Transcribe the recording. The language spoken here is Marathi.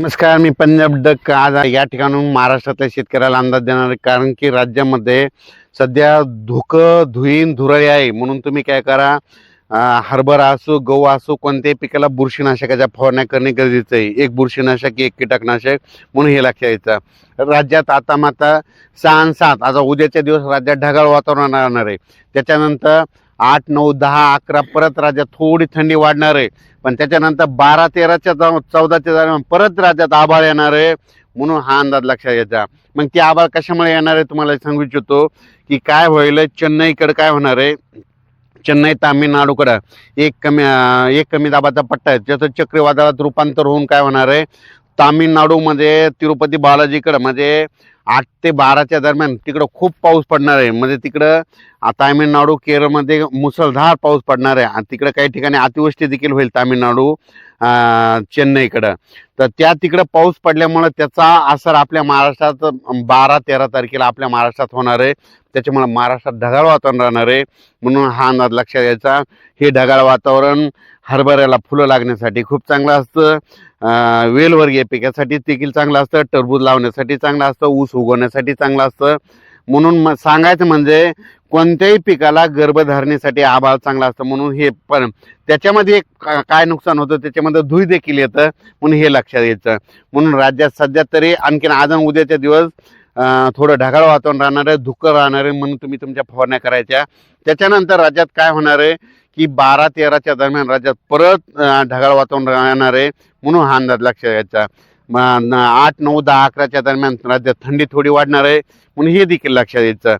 नमस्कार मी पंजाब डक. आज या ठिकाणून महाराष्ट्रातल्या शेतकऱ्याला अंदाज देणार आहे कारण की राज्यामध्ये सध्या धुकं धुईन धुरळे आहे. म्हणून तुम्ही काय करा हरभरा असो गहू असो कोणत्याही पिकाला बुरशीनाशकाच्या फवारण्या करणे गरजेचं आहे. एक बुरशीनाशक एक कीटकनाशक म्हणून हे लक्षात यायचं राज्यात आता माता सहा आणि सात आता उद्याच्या दिवस राज्यात ढगाळ वातावरण राहणार आहे. त्याच्यानंतर आठ नऊ दहा अकरा परत राज्यात थोडी थंडी वाढणार आहे. पण त्याच्यानंतर बारा तेराच्या चौदाच्या दरम्यान परत राज्यात आभाळ येणार आहे. म्हणून हा अंदाज लक्षात घ्यायचा मग ती आभाळ कशामुळे येणार आहे तुम्हाला सांगू इच्छितो की काय होईल चेन्नईकडे काय होणार आहे? चेन्नई तामिळनाडूकडं. एक कमी एक कमी दाबाचा पट्टा आहे. त्याचं चक्रीवादळात रूपांतर होऊन काय होणार आहे? तामिळनाडूमध्ये तिरुपती बालाजीकडं म्हणजे आठ ते बाराच्या दरम्यान तिकडं खूप पाऊस पडणार आहे. म्हणजे तिकडं तामिळनाडू केरळमध्ये मुसळधार पाऊस पडणार आहे. आणि तिकडं काही ठिकाणी अतिवृष्टी देखील होईल तामिळनाडू चेन्नईकडं. तर त्या तिकडं पाऊस पडल्यामुळं त्याचा असर आपल्या महाराष्ट्रात बारा तेरा तारखेला आपल्या महाराष्ट्रात होणार आहे. त्याच्यामुळे महाराष्ट्रात ढगाळ वातावरण राहणार आहे. म्हणून हा अंदाज लक्षात घ्यायचा. हे ढगाळ वातावरण हरभऱ्याला फुलं लागण्यासाठी खूप चांगलं असतं. वेलवर्गीय पिकासाठी देखील चांगलं असतं. टरबूज लावण्यासाठी चांगलं असतं. ऊस उगवण्यासाठी चांगलं असतं. म्हणून म सांगायचं म्हणजे कोणत्याही पिकाला गर्भधारणेसाठी आभाळ चांगला असतं. म्हणून हे पण त्याच्यामध्ये का- काय नुकसान होतं? त्याच्यामध्ये धुई देखील येतं. म्हणून हे लक्षात यायचं म्हणून राज्यात सध्या तरी आणखीन आज उद्याचे उद्याच्या दिवस थोडं ढगाळ वातावरण राहणार आहे धुकं राहणार आहे म्हणून तुम्ही तुमच्या फवारण्या करायच्या. त्याच्यानंतर राज्यात काय होणार आहे की बारा तेराच्या दरम्यान राज्यात परत ढगाळ वातावरण राहणार आहे म्हणून हा अंदाज लक्ष घ्यायचा आठ नऊ दहा अकराच्या दरम्यान राज्यात थंडी थोडी वाढणार आहे म्हणून हे देखील लक्षात यायचं